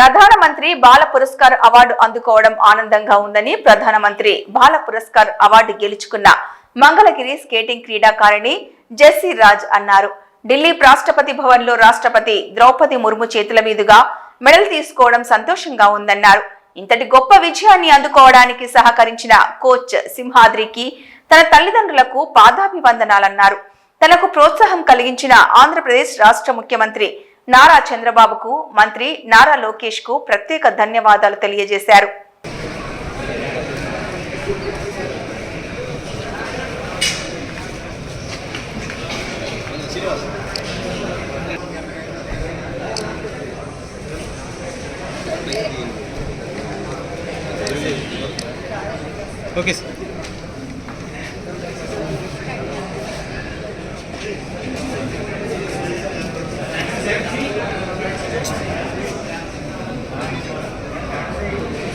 ప్రధానమంత్రి బాల పురస్కార్ అవార్డు అందుకోవడం ఆనందంగా ఉందని ప్రధానమంత్రి బాల పురస్కార్ అవార్డు గెలుచుకున్న మంగళగిరి స్కేటింగ్ క్రీడాకారిణి జెస్సీ రాజ్ అన్నారు. ఢిల్లీ రాష్ట్రపతి భవన్లో రాష్ట్రపతి ద్రౌపది ముర్ము చేతుల మీదుగా మెడల్ తీసుకోవడం సంతోషంగా ఉందన్నారు. ఇంతటి గొప్ప విజయాన్ని అందుకోవడానికి సహకరించిన కోచ్ సింహాద్రికి తన తల్లిదండ్రులకు పాదాభివందనాలన్నారు. తనకు ప్రోత్సాహం కలిగించిన ఆంధ్రప్రదేశ్ రాష్ట్ర ముఖ్యమంత్రి నారా చంద్రబాబుకు మంత్రి నారా లోకేష్కు ప్రత్యేక ధన్యవాదాలు తెలియజేశారు. Okay sir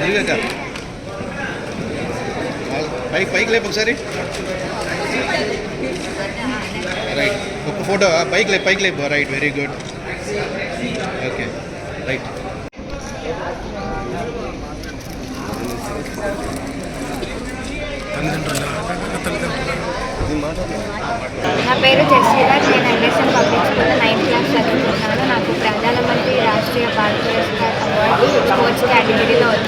దిగాక. పైకి పైకి లేపు ఒకసారి. రైట్ ఒక ఫోటో పైకి లేపు పైకి లేపు. Right very good okay right నా పేరు జస్వీరాజ్ నేను ఎల్ఎస్ఎం పబ్లిక్ స్కూల్లో నైన్త్ క్లాస్ చదువుతున్నాను.